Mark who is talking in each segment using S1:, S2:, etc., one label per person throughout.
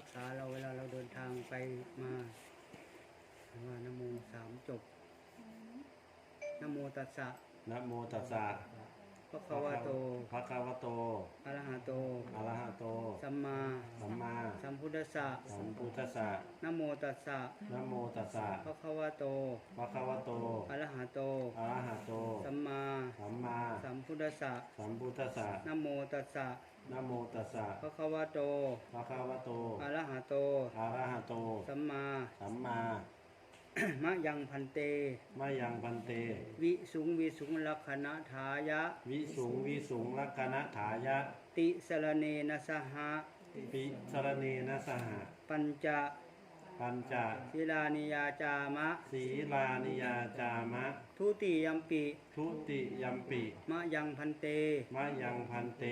S1: รักษาเราเวลาเราเดินทางไปมาว่านะโมสามจบนะโมตัสสะ
S2: นะโมตัสสะ
S1: พระคะวะโต
S2: ภะคะวะโต
S1: อะระหะโต
S2: อะระหะโต
S1: สัมมา
S2: สัมมา
S1: สัมพุทธัสสะ
S2: สัมพุทธัสสะ
S1: นะโมตัสสะ
S2: นะโมตัสสะ
S1: พระคะวะโต
S2: ภะคะวะโต
S1: อะระหะโต
S2: อะระหะโต
S1: สัมมา
S2: สัมมา
S1: สัมพุทธัสสะ
S2: สัมพุทธัสสะ
S1: นะโมตัสสะ
S2: นะโมตัสสะ
S1: พระคะวะโต
S2: ภะคะวะโต
S1: อะระหะโต
S2: อะระหะโต
S1: สัมมา
S2: สัมมา
S1: มะยังพันเต
S2: มายังพันเต
S1: วิสุงวิสุงลักขณะทายะ
S2: วิสุงวิสุงลักขณถายะ
S1: ติสรเนนะสหะ
S2: ปิสรเนนะสหะ
S1: ปัญจ
S2: ปัญจ
S1: ศิลานิยาจามะ
S2: ศีลานิยาจามะ
S1: ทุติยัมปิ
S2: ทุติยัมปิ
S1: มะยังพันเต
S2: มายังพันเต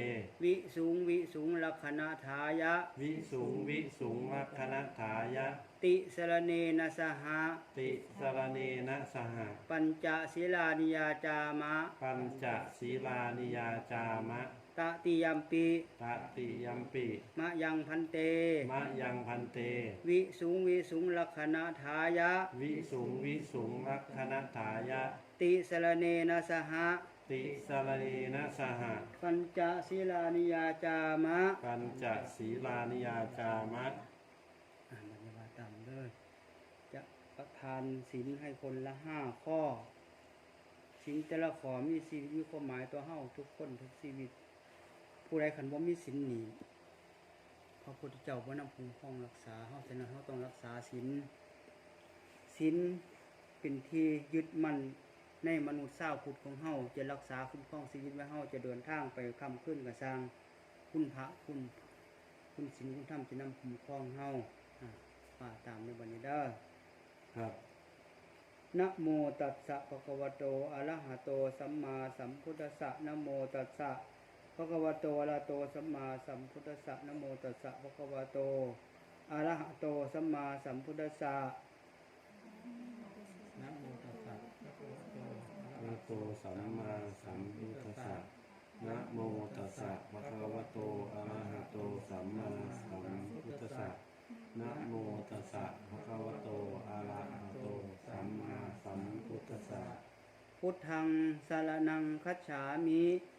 S1: วิสุงวิสุงลักขณะทายะ
S2: วิสุงวิสุงลักขณถายะ
S1: ติสรเนนะสหะ
S2: ติสรเนนะสหะ
S1: ปัญจศิลานิยาจามะ
S2: ปัญจศีลานิยาจามะ
S1: ตติยัมปิ
S2: ตติยัมปิ
S1: มะยังพันเต
S2: มะยังพันเต
S1: วิสุงวิสุงลักขณะทายะ
S2: วิสุงวิสุงลักขณถายะ
S1: ติสรเนนะสหะ
S2: ติสรเนนะสหะ
S1: ปัญจศิลานิยาจามะ
S2: ปัญจศีลานิยาจามะ
S1: อ่านบรรยายตามเลยจะประทานศีลให้คนละห้าข้อศีลแต่ละข้อมีชีวิตมีความหมายตัวเฮาทุกคนทุกชีวิต ผู้ใดขันว่ามีศีลหนีพระพุทธเจ้าว่านำคุ้มครองรักษาเฮาฉะนั้นเฮาต้องรักษาศีลศีลเป็นที่ยึดมั่นในมนุษย์สาวพุทธของเฮาจะรักษาคุ้มครองชีวิตไว้เฮาจะเดินทางไปคำขึ้นกับสร้างคุณพระคุณคุณศีลคุณธรรมจะนำคุ้มครองเฮาอ่าว่าตามในบันนี้เด้อ
S2: ครับ
S1: นะโมตัสสะภะคะวะโตอะระหะโตสัมมาสัมพุทธัสสะนะโมตัสสะ ภะคะวะโตอะระหะโตสัมมาสัมพุทธัสสะนะโมตัสสะภะคะวะโตอะระหะโตสัมมาสัมพุทธัสสะนะโมตัสสะภะคะวะโตอะระ
S2: นะ
S1: หะ
S2: โตสัมมาสัมพุทธัสสะนะโมตัสสะภะคะวะโตอะระหะโตสัมมาสัมพุทธัสสะนะโมตัสสะภะคะวะโตอะระหะโตสัมมาสัมพุทธัสสะ
S1: พุทธังสารนังคัจฉามิ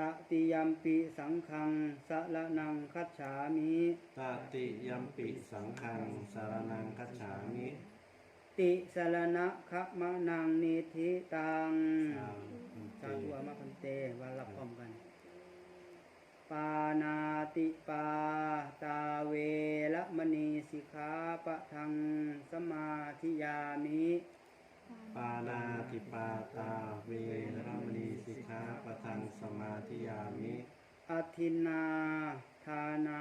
S1: ตติยัมปิสังฆังสารนังคัจฉามิ
S2: ตติยัมปิสังฆังสารนังคัจฉามิ
S1: ติสารณะขะมะนังนิธิตัง
S2: สา
S1: สา
S2: ธุ
S1: ธุอามาพันเตว่ารับพร้อมกัน ปานาติปาตาเวละมณีสิกขาปะทังสมาธิยามิ
S2: ปานาติปาตาเวรมณีสิกขาปะทังสมาธิยามิ
S1: อธินนาทานา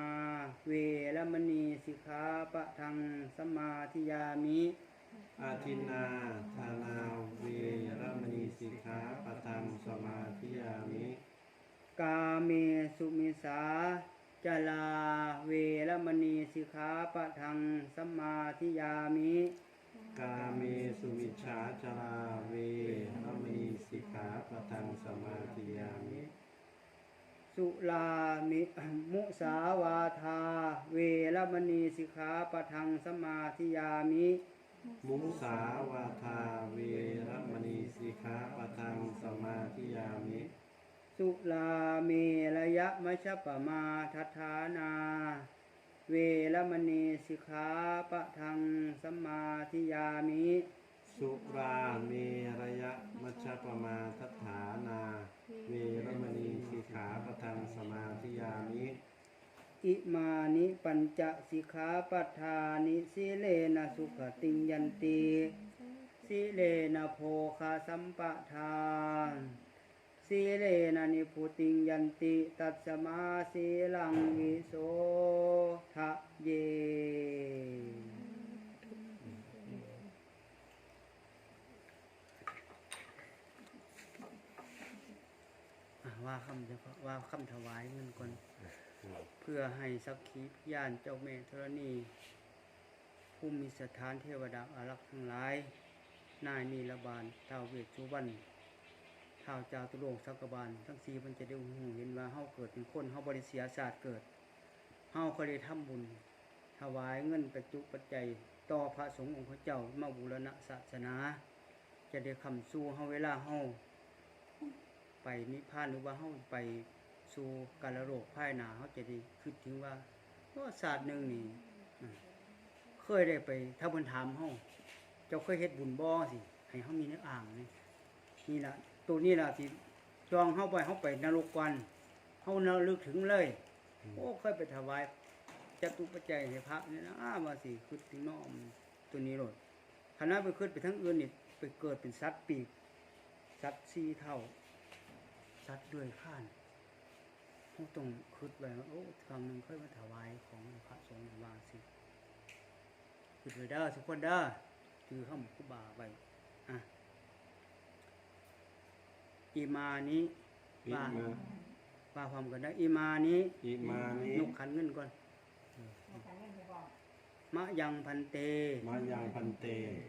S1: เวละมณีสิกขาปะทังสมาธิยามิ
S2: อาทินนาทานาเวรมณีสิกขาปะทังสมาธิยามิ
S1: กาเมสุมิสาจลาเวละมณีสิกขาปะทังสมาธิยามิ
S2: กาเมสุมิชฌาจาราเวรมณีสิกขาปะทังสมาธิยามิ
S1: สุลามิมุสาวาทา เวรมณีสิกขาปะทังสมาธิยามิ
S2: มุสาวาทาเวรมณีสิกขาปะทังสมาธิยามิ
S1: สุลาเมระยะมัชปมาทัฏฐานา เวรมณีสิกขาปะทังสมาธิยามิ
S2: สุรามีระยะมัชฌปมาทัฏฐานา เวรมณีสิกขาปะทังสมาธิยามิ
S1: อิมานิปัญจสิกขาปัทานิสิเลนะสุขติยันตีสิเลนะโภคาสัมปทาน สีเลนะนิพุติงยันติ ตัสสมาสีลังวิโสทะเยอะว่าคำเฉพาะว่าคำถวายเงินก่อนเพื่อให้สักขีพยานเจ้าแม่ธรณีผู้มีสถานเทวดาอารักษ์ทั้งหลาย นายนีละบาลท้าวเวชสุวรรณ ท้าวจาตุโลกสักกบาล ทั้งสี่มันจะได้หูเห็นว่าเฮาเกิดเป็นคนเฮาบริเสียศาสตร์เกิดเฮาก็ได้ทำบุญ ถวายเงินปัจจุปัจจัยต่อพระสงฆ์องค์พระเจ้ามาบูรณะศาสนา จะได้คำสู้เฮาเวลาเฮาไปนิพพานหรือว่าเฮาไปสู่กาลโลกภายหนาเฮาจะได้คิดถึงว่าว่าศาสตร์หนึ่งนี่เคยได้ไปถ้าเพิ่นถามเฮาเจ้าเคยเฮ็ดบุญบ่สิให้เฮามีในอ่างนี่นี่ละ ตัวนี้ล่ะที่จองเฮาไปเฮาไปนรกวันเฮาระลึกถึงเลย โอ้เคยไปถวายจตุปัจจัยให้พระนี่นะอ้าว่าสิคิดถึงน้อมตัวนี้โลดคณะไปคิดไปทั้งอื่นนี่ไปเกิดเป็นสัตว์ปีกสัตว์สี่เท่าสัตว์ด้วยข้านเขาต้องคิดไว้ว่าโอ้ครั้งหนึ่งเคยมาถวายของพระสงฆ์ว่าสิคิดไว้เด้อทุกคนเด้อถือข้ามคุบาไว้อะ อิมานิ
S2: อิ
S1: ว่า
S2: มา
S1: ว่าความกันได้อิมานิ
S2: อิมานิ
S1: ยกขันเงินก่อน มะยังพันเต
S2: มายังพันเต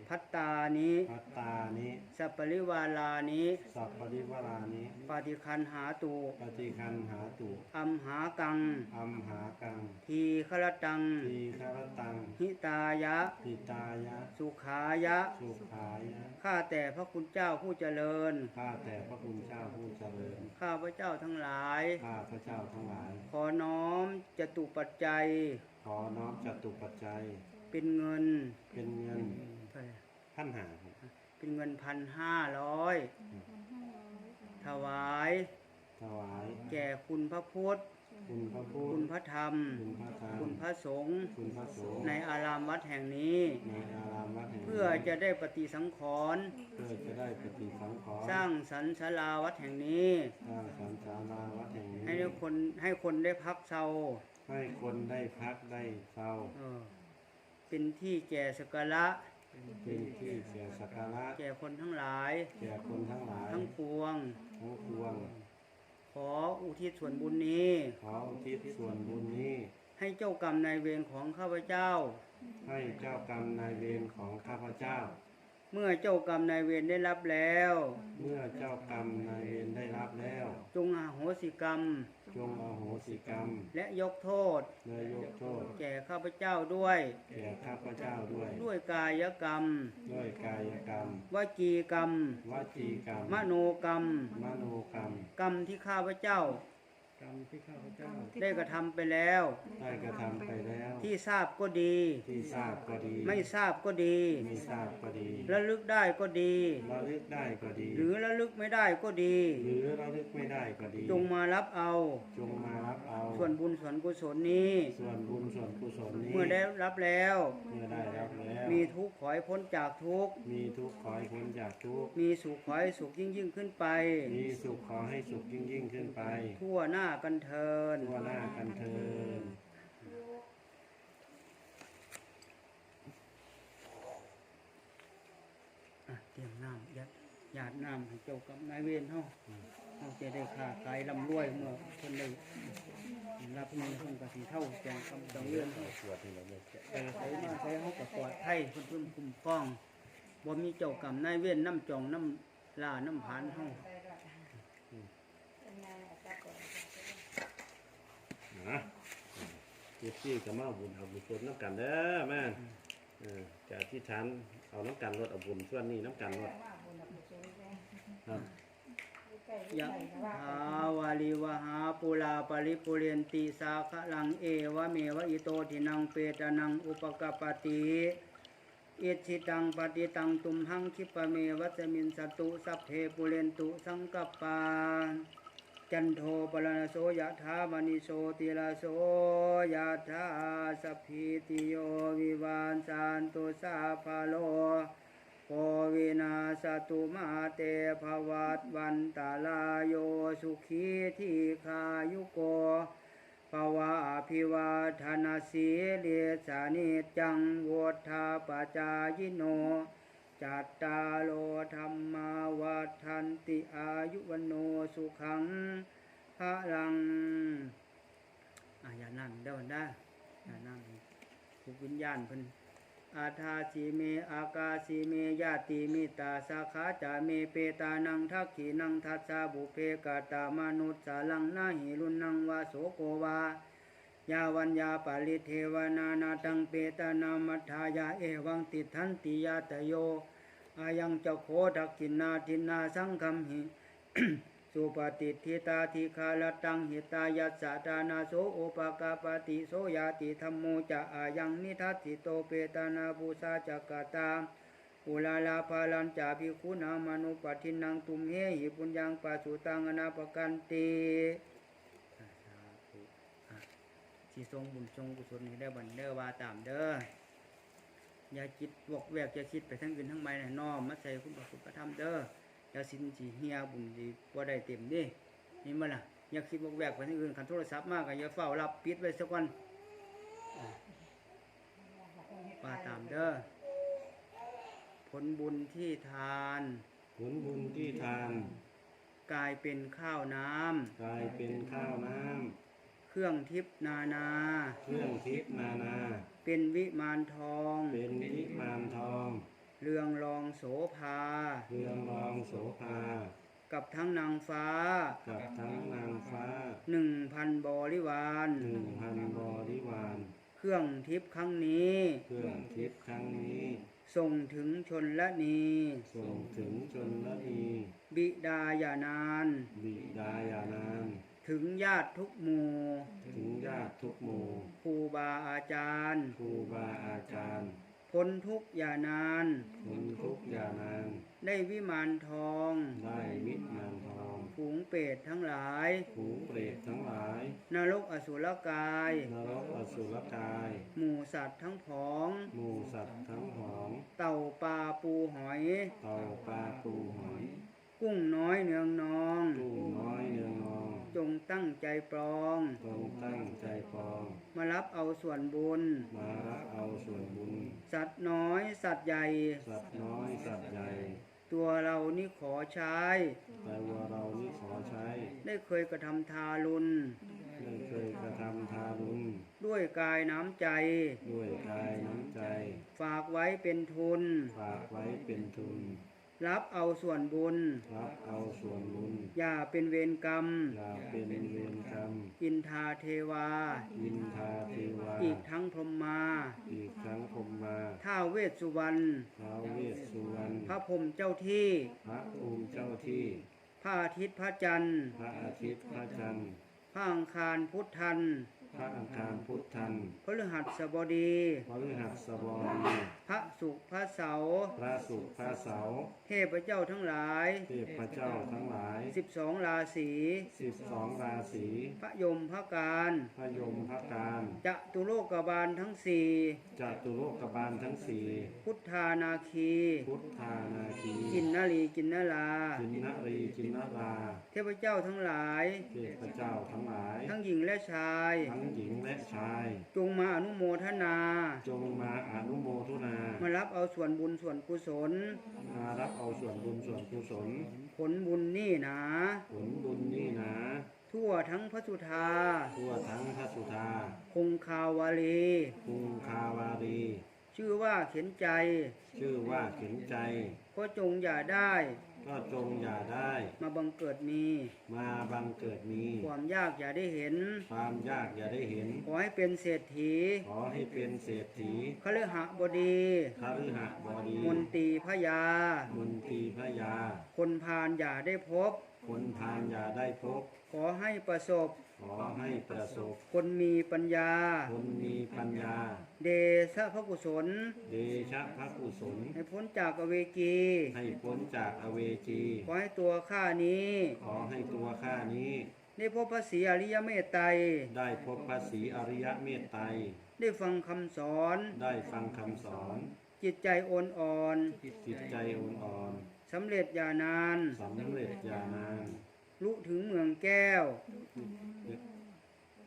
S1: พัตตานิ
S2: พัตตานิ
S1: สัปปริวาลานิ
S2: สัพปริวารานิ
S1: ปฏิคันหาตุ
S2: ปฏิคันหาตุ
S1: อัมหากัง
S2: อัมหากัง
S1: ทีขลตัง
S2: ทีคารตัง
S1: หิตายะ
S2: ปิตายะ
S1: สุขายะ
S2: สุขายะ
S1: ข้าแต่พระคุณเจ้าผู้เจริญ
S2: ข้าแต่พระคุณเจ้าผู้เจริญ
S1: ข้าพระเจ้าทั้งหลาย
S2: ข้าพระเจ้าทั้งหลาย
S1: ขอน้อมจตุปัจจัย
S2: ขอน้อมจตุปัจจัย
S1: เป็นเงิน
S2: เป็นเงิน
S1: เท่าไหร่
S2: ท่านหาครับ
S1: เป็นเงินพันห้าร้อยถวาย
S2: ถวาย
S1: แก่คุณพระพุทธ
S2: คุณพระพุท
S1: คุ
S2: ธ
S1: ณพระธรรม
S2: คุณพระธรรม
S1: คุณพระสงฆ์
S2: คุณพระสงฆ์
S1: ในอารามวัดแห่งนี้
S2: ในอารามวัดแห่งนี้
S1: เพื่อจะได้ปฏิสังขรณ์
S2: เพื่อจะได้ปฏิสังขรณ์
S1: สร้างสรรศาลาวัดแห่งนี้
S2: สร้างสันสาราวัดแห่งนี้
S1: ให้คนให้คนได้พักเซา
S2: ให้คนได้พักได้เศร้า
S1: เออเป็นที่แก่สกการะ
S2: เป็นที่เสียสักการะ
S1: แก่คนทั้งหลาย
S2: แก่คนทั้งหลาย
S1: ทั้งปวง
S2: ทั้งปวง
S1: ขออุทิศส่วนบุญนี้
S2: ขออุทิศส่วนบุญนี้
S1: ให้เจ้ากรรมนายเวรของข้าพเจ้า
S2: ให้เจ้ากรรมนายเวรของข้าพเจ้า
S1: เมื่อเจ้ากรรมนายเวรได้รับแล้ว
S2: เมื่อเจ้ากรรมนายเวรได้รับแล้ว
S1: จงอโหสิกรรม
S2: จงอโหสิกรรม
S1: และยกโทษ
S2: และยกโทษ
S1: แก่ข้าพเจ้าด้วย
S2: แก่ข้าพเจ้าด้วย
S1: ด้วยกายกรรม
S2: ด้วยกายกรรม
S1: วจีกรรม
S2: วจีกรรม
S1: มโนกรรม
S2: มโนกรรม
S1: กรรมที่ข้าพเจ้า
S2: กรรมที่ข้าพเจ้า
S1: ได้กระทำไปแล้ว
S2: ได้กระทำไปแล้ว
S1: ที่ทราบก็ดี
S2: ที่ทราบก็ดี
S1: ไม่ทราบก็ดี
S2: ไม่ทราบก็ดี
S1: ระลึกได้ก็ดี
S2: ระลึกได้ก็ดี
S1: หรือระลึกไม่ได้ก็ดี
S2: หรือระลึกไม่ได้ก็ดี
S1: จงมารับเอา
S2: จงมารับเอา
S1: ส่วนบุญส่วนกุศลนี้
S2: ส่วนบุญส่วนกุศลนี้
S1: เมื่อได้รับแล้ว
S2: เมื่อได้รับแล้ว
S1: มีทุกข์ขอให้พ้นจากทุกข์
S2: มีทุกข์ขอให้พ้นจากทุกข์
S1: มีสุขขอให้สุขยิ่งยิ่งขึ้นไป
S2: มีสุขขอให้สุขยิ่งยิ่งขึ้นไป
S1: ทั่วหน้ากันเทิน
S2: ทั่วหน้ากันเทิน
S1: อะเตรียมน้ำยัดหยาดน้ำให้เจ้ากับนายเวรเฮาเฮาจะได้ค้าขายร่ำรวยเมื่อเพิ่นได้รับเงินเพิ่นก็สิเท่าแจงคำจังเรื่องเฮา
S2: สวดนี่เราเลย
S1: ไปใส่มาใส่เฮาก็ปลอดภัยเพิ่นเพิ่นคุ้มครองบ่มีเจ้ากรรมนายเวรน้ำจองน้ำลาน้ำผานเฮา
S2: นะ เจ็บซี่กับมาเอาบุญเอาบุญส่วนน้ำกันเด้อแม่นเออจะอธิษฐานเอาน้ำกันรดเอาบุญส่วนนี้น้ำกันรดครับ
S1: ยะถาวาลิวหาปุลาปริปุเรนติสาคะลังเอวะเมวะอิโตทินังเปตานังอุปกปปติอิชิตังปฏิตังตุมหังคิปะเมวัสมินสตุสัพเพปุเรนตุสังกปปา จันโทปรณโสยะธามณิโสติลาโสยะธาสพพิติโยวิวานสันตุสาพาโลโควินาสตุมาเตภวัตวันตาลาโยสุขีทีคายุโกภวะอภิวาทนาสีเลสานิจังวุธาปจายโน จัตตาโลธรรมาวัฏันติอายุวโนสุขังพระลังอะอย่านั่งเด้อได้อย่านั่งทุกวิญญาณเพิ่นอาทาสีเม อากาสีเม ญาติมิตาสาขาจาเม เปตานังทักขีนังทัสสาบุเพกาตามนุษย์สาลังนาหิรุนังวาโสโกวา ยาวัญญาปาลิเทวนานาตังเปตานามัทายาเอวังติทันติยาตโยอายังเจ้าโคดักกินนาทินนาสังคมหิสุปฏิทิตาทิคาลตังหิตายัสสะตานาโสโอปกาปติโสยาติธรรมโมจะอายังนิทัสสิโตเปตานาบูซาจักกตาอุลาลาภาลันจาภิกขุนามนุปทินังตุมเฮหิปุญญังปัสสุตังอนาปกันติ สิทรงบุญทรงกุศลให้ได้บันเด้อว่าตามเด้ออย่าคิดวอกแวกอย่าคิดไปทั้งอื่นทั้งไม่น้อมมาใส่คุณพระคุณพระธรรมเด้ออย่าสินสิเฮียบุญสิบ่ได้เต็มนี่นี่มันล่ะอย่าคิดวอกแวกไปทั้งอื่นคันโทรศัพท์มากก็อย่าเฝ้ารับปิดไว้สักวันอ่าว่าตามเด้อผลบุญที่ทาน
S2: ผลบุญที่ทาน
S1: กลายเป็นข้าวน้ำ
S2: กลายเป็นข้าวน้
S1: เครื่องทิพย์นานาำ
S2: เครื่องทิพย์นานา
S1: เป็นวิมานทอง
S2: เป็นวิมานทอง
S1: เรืองรองโสภา
S2: เรืองรองโสภา
S1: กับทั้งนางฟ้า
S2: กับทั้งนางฟ้า
S1: หนึ่งพันบริวาร
S2: หนึ่งพันบริวาร
S1: เครื่องทิพย์ครั้งนี้
S2: เครื่องทิพย์ครั้งนี้
S1: ส่งถึงชนละนี
S2: ส่งถึงชนละนี
S1: บิดาอย่านาน
S2: บิดายานาน
S1: ถึงญาติทุกหมู่
S2: ถึงญาติทุกหมู่
S1: ครูบาอาจารย์
S2: ครูบาอาจารย์
S1: พ้นทุกข์อย่านาน
S2: คนทุกข์อยานาน
S1: ได้วิมานทอง
S2: ได้วิมานทอง
S1: ฝูงเปรตทั้งหลาย
S2: ฝูงเปรตทั้งหลาย
S1: นรกอสุรกาย
S2: นรกอสุรกาย
S1: หมู่สัตว์ทั้งผอง
S2: หมูสัตว์ทั้งหอง
S1: เต่าปลาปูหอย
S2: เต่าปลาปูหอย
S1: กุ้งน้อยเนืองนอง
S2: กุ้งน้อยเนืองนอง
S1: จงตั้งใจปรอง
S2: ตรงตั้งใจปอง
S1: มารับเอาส่วนบุญ
S2: มารับเอาส่วนบุญ
S1: สัตว์น้อยสัตว์ใหญ่
S2: สัตว์น้อยสัตว์ใหญ่
S1: ตัวเรานี่ขอใช้
S2: แต่ว่าเรานี่ขอใช้
S1: ได้เคยกระทำทารุณ
S2: ได้เคยกระทำทารุณ
S1: ด้วยกายน้ำใจ
S2: ด้วยกายน้ำใจ
S1: ฝากไว้เป็นทุน
S2: ฝากไว้เป็นทุน
S1: รับเอาส่วนบุญ
S2: รับเอาส่วนบุญ
S1: อย่าเป็นเวรกรรม
S2: อย่าเป็นเวรกรรม
S1: อินทาเทวา
S2: อินทาเทวา
S1: อีกทั้งพรหมมา
S2: อีกทั้งพรหมมา
S1: ท้าวเวสสุวรรณ
S2: ท้าวเวสสุวรรณ
S1: พระพรหมเจ้าที่
S2: พระภูมิเจ้าที่
S1: พระอาทิตย์พระจันทร์
S2: พระอาทิตย์พระจันทร์
S1: พระอังคารพุทธัน
S2: พระอังคารพุทธัน
S1: พฤหัสบดี
S2: พฤหัสบดี
S1: พ ระศุกร์พระเสาร์
S2: พระศุกร์พระเสาร์
S1: เทพเจ้าทั้งหลาย
S2: เทพเจ้าทั้งหลาย
S1: สิบสองราศี
S2: สิบสองราศี
S1: พระยมพระการ
S2: พระยมพระการ
S1: จะตุโลกบาลทั้งสี่
S2: จตุโลกบาลทั้งสี่
S1: พุทธานาคี
S2: พุทธานาคี
S1: กินนาลีกินนาลา
S2: จินนรีจินนรา
S1: เทพเจ้าทั้งหลาย
S2: เทพเจ้าทั้งหลาย
S1: ทั้งหญิงและชาย
S2: ทั้งหญิงและชาย
S1: จงมาอนุโมทนา
S2: จงมาอนุโมทนา
S1: มารับเอาส่วนบุญส่วนกุศล
S2: มารับเอาส่วนบุญส่วนกุศล
S1: ผลบุญนี่นะ
S2: ผลบุญนี่นะ
S1: ทั่วทั้งพระสุธา
S2: ทั่วทั้งพระสุธา
S1: คงคาวาลี
S2: คุงคาวารี
S1: ชื่อว่าเข็นใจ
S2: ชื่อว่าเข็นใจ
S1: ก็จงอย่าได้
S2: ก็จงอย่าได้
S1: มาบังเกิดมี
S2: มาบังเกิดมี
S1: ความยากอย่าได้เห็น
S2: ความยากอย่าได้เห็น
S1: ขอให้เป็นเศรษฐี
S2: ขอให้เป็นเศรษฐี
S1: คฤหบดี
S2: คฤหบดี
S1: มนตรีพระยา
S2: มนตรีพระยา
S1: คนพาลอย่าได้พบ
S2: คนพาลอย่าได้พบ
S1: ขอให้ประสบ
S2: ขอให้ประสบ
S1: คนมีปัญญา
S2: คนมีปัญญา
S1: เดชะพระกุศล
S2: เดชะพระกุศล
S1: ให้พ้นจากอเวกี
S2: ให้พ้นจากอเวจี
S1: ขอให้ตัวข้านี้
S2: ขอให้ตัวข้านี้
S1: จได้พบพระศรีอริยเมตไตร
S2: ได้พบพระศรีอริยเมตไตร
S1: ได้ฟังคำสอน
S2: ได้ฟังคำสอน
S1: จิตใจโอนอ่อน
S2: จิตใจอ่อน
S1: สำเร็จอย่านาน
S2: ๆสำเร็จญาณาน
S1: รู้ถึงเมืองแก้ว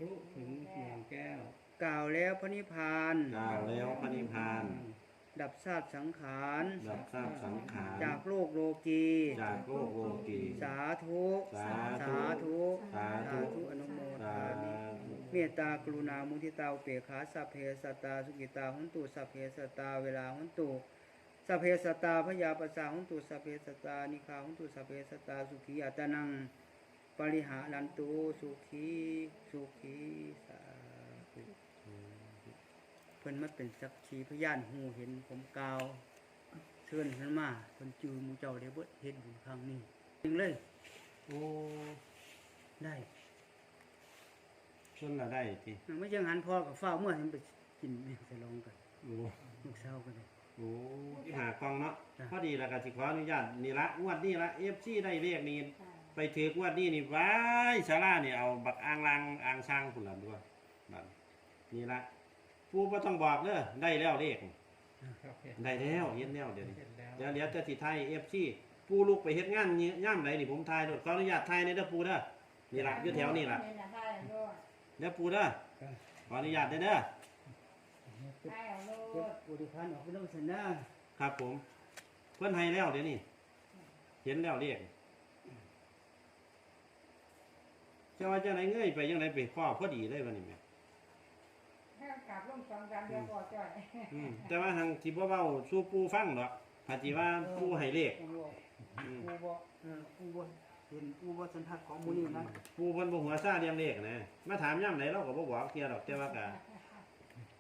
S3: รู้ถึงเมืองแก้ว
S1: กล่าวแล้วพระนิพพาน
S2: กล่าวแล้วพระนิพพาน
S1: ดับซาบสังขาร
S2: ดับทราบสังขาร
S1: จากโลกโลกี
S2: จากโลกโลกี
S1: สาธุ
S2: สาธุ
S1: ธุ
S2: สาธุ
S1: อนุโม
S2: สา
S1: ทามิ
S2: ธุ
S1: เมตตากรุณามุทิตาอุเปกขาสัพเพสัตตาสุกิตาหุนตุสัพเพสัตตาเวลาหุนตุ สัพเพสัตตาพยาปัสสาหุนตุสัพเพสัตตานิคาหุนตุสัพเพสัตตาสุขีอัตนังปริหารันตุสุขีสุขีสาธุเพิ่นมาเป็นสักขีพยานหูเห็นผมกล่าวเชิญเพิ่นมาเพิ่นจือหมูเจ้าได้เบิดเห็นอยู่ครั้งนี้จริงเลย
S2: โอ้
S1: ได้
S2: เพิ่นละได้ที
S1: ไม่จังหันพ่อกับฝ้าวเมื่อเห็นไปกินนี่จะลองกัน
S2: โอ้
S1: ลูกสาวกันเลย
S2: โอ้ที่หากล้องเนาะ
S1: จ้ะ
S2: พอดีแล้วก็สิขออนุญาตนี่ละงวดนี้ละ FC ได้เลขนี้ไปถือกงวดนี้นี่ว้ายศาลานี่เอาบักอ่างลางอ่างช้างพุ่นล่ะด้วยบัดนี่ละผู้บ่ต้องบอกเด้อได้แล้วเลข
S3: ครับเห็น
S2: ได้แล้วเฮ็ดแล้วเดี๋ยวนี้
S3: เห็นแล้ว
S2: เดี๋ยวเดี๋ยวจะสิไทย FC ผู้ลูกไปเฮ็ดงานนี่ย่ามไหนนี่ผมทายโดดขออนุญาตทายในเด้อปูเด้อนี่ล่ะอยู่แถวนี่ล่ะเด้อปูเด้อขออนุญาตเด้อเด้อ
S1: เก็บอุดิพันธ์ออกไปต้องสนนะครับ
S2: ผม เพิ่นให้แล้วเดี๋ยวนี้เห็นแล้วเรียกเจ้าว่าเจ้าไหนเงยไปยังไงไปพ่อพอดีเลยวันนี้แม่
S4: กลับลงสองสามเดือนก่อนจ่อย
S2: อืมแต่ว่าทางที่บ่เว้าสู่ปูฟังดอกปฏิว่าปูให้เลข
S1: กูบอก
S2: อืม
S1: กูบอกเออกูบอกเห็นกูบอกสันทัดของหมูนี่นะ
S2: ปูเพิ่นบ่หัวซ่าเรียงเลขนะมาถามย่ำไหนเราก็บ่บอกเที่ยดอกแต่ว่าก็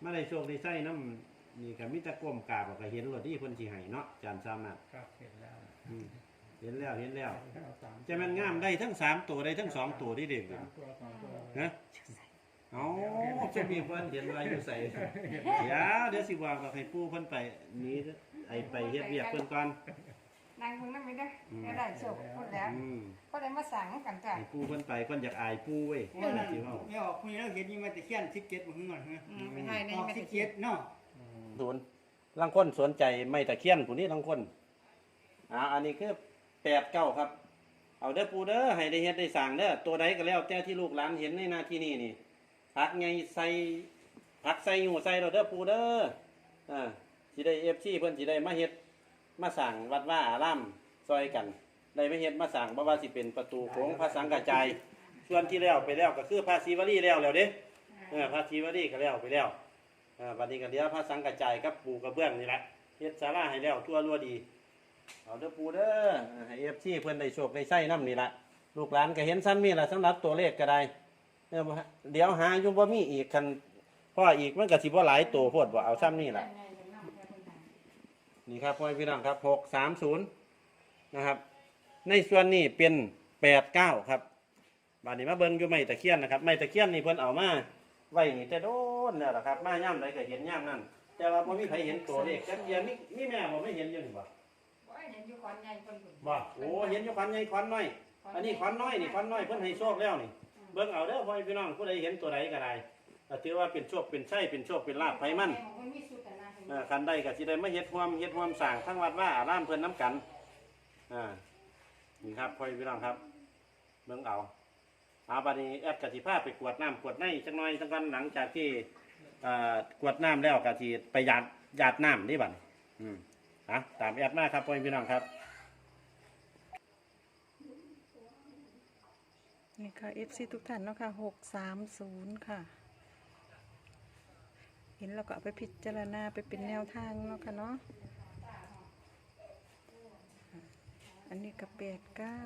S2: มาได้โชคได้ใช้น้ำนี่ก็มีแต่ก้มกราบก็เห็นรถที่เพิ่นสิให้เนาะจานสามารถ
S3: ครับเห็นแล้ว
S2: อืมเห็นแล้วเห็นแล้ว
S3: เอาสาม
S2: จะมันงามได้ทั้งสามตัวได้ทั้งสองตัวที่เด็ก
S3: สามตัวสองตัว
S2: นะเอาจะมีเพิ่นเห็นอะไรอยู่ใส่เดี๋ยวเดี๋ยวสิว่าก็ให้ปู่เพิ่นไปหนี้ไอไปเฮ็ดเวียกเพิ่นก่อน
S4: นางคุณนั่นไม่ได้ไม่ได้โชคพูดแล้ว
S2: อืม
S4: ก็ได้มาสั่งกันจ้ะ
S2: ให้ปู่เพิ่นไปเพิ่นอยากอายปู่เว้ย
S1: เมื่อนั้น
S2: สิเว้า
S1: ไม่ออกคุยแล้วเห็นยี่มาแต่เขียนสิบเจ็ดมึงหน่อยฮะ
S4: ไม่ใช่ใน
S1: ออก
S4: ไม่
S1: สิ
S4: ได้
S1: บเจ็ดเนาะ
S2: ศูนย์ลังคนสนใจไม่ตะเคียนผู้นี้ลังคนอ่าอันนี้คือแปดเก้าครับ เอาเด้อปู่เด้อให้ได้เฮ็ดได้สร้างเด้อตัวใดก็แล้วแต่ที่ลูกหลานเห็นในหน้าที่นี้นี่ผักไงใส่ผักใส่อยู่ใส่เราเด้อปู่เด้ออ่าสิได้ FC เพิ่นสิได้มาเฮ็ด มาสร้างวัดว่าอารามซอยกันได้มาเฮ็ดมาสร้างบ่ว่าสิเป็นประตูโค้งพระสังกระจายส่วนที่แล้วไปแล้วก็คือพระศิวลีแล้วแล้วเด้เออพระศิวลีก็แล้วไปแล้วอ่าบัดนี้ก็เหลือพระสังกระจายกับปูกระเบื้องนี่แหละเฮ็ดศาลาให้แล้วทั่วรั่วดีเอาเด้อปูเด้อให้ FC เพิ่นได้โชคได้ใช้นํนี่ล่ะลูกหลานก็เห็นซ้ำนี่ล่ะสำหรับตัวเลขก็ได้เออบ่เดี๋ยวหาอยู่บ่มีอีกคันพ่ออีกมันก็สิบ่หลายตัวโพดบ่เอาซ้ำนี่ล่ะ นี่ครับพ่อแม่พี่น้องครับหกสามศูนย์นะครับ ในส่วนนี้เป็นแปดเก้าครับบานนี้มาเบิ้งอยู่ไม้ตะเคียนนะครับไม้ตะเคียนนี่เพิ่นเอามาไว้นี่แต่โดนเนี่ยแหละครับ มาย่ำใดก็เห็นย่ำนั่นแต่ว่าบ่มีใครเห็นตัวเลขจักเดียวมีมีแม่บ่ไม่เห็นอยู่นี่บ่
S4: ว่าเห็นอยู่ขอนใหญ่คนหุ่น
S2: บ่โอ้เห็นอยู่ขวัญใหญ่ขวัญน้อยอันนี้ขวัญน้อยนี่ขวัญน้อยเพิ่นให้โชคแล้วนี่ เบิ่งเอาเด้อพ่อแม่พี่น้องผู้ใดเห็นตัวใดก็ได้ก็ถือว่าเป็นโชคเป็นชัยเป็นโชคเป็นลาภไผมัน
S4: มันมีสุดแต่นะ
S2: เอ่อคันได้ก็สิได้มาเฮ็ดร่วมเฮ็ดร่วมสร้างทั้งวัดว่าอารามเพิ่นน้ำกันอ่านี่ครับพ่อพี่น้องครับเบิ่งเอาเอาบัดนี้แอดกะสิพาไปกวดน้ำกวดในจักหน่อยจังกันหลังจากที่อ่อกวดน้ำแล้วกะสิไปหยาดหยาดน้ำนี่บัดนี้อืมอะตามแอดมาครับพ่อพี่น้องครับ
S5: นี่ค่ะ FC ทุกท่านเนาะค่ะหกสามศูนย์ค่ะ เห็นเราก็เอาไปพิจารณาไปเป็นแนวทางเนาะค่ะเนาะอันนี้ก็แปดเก้า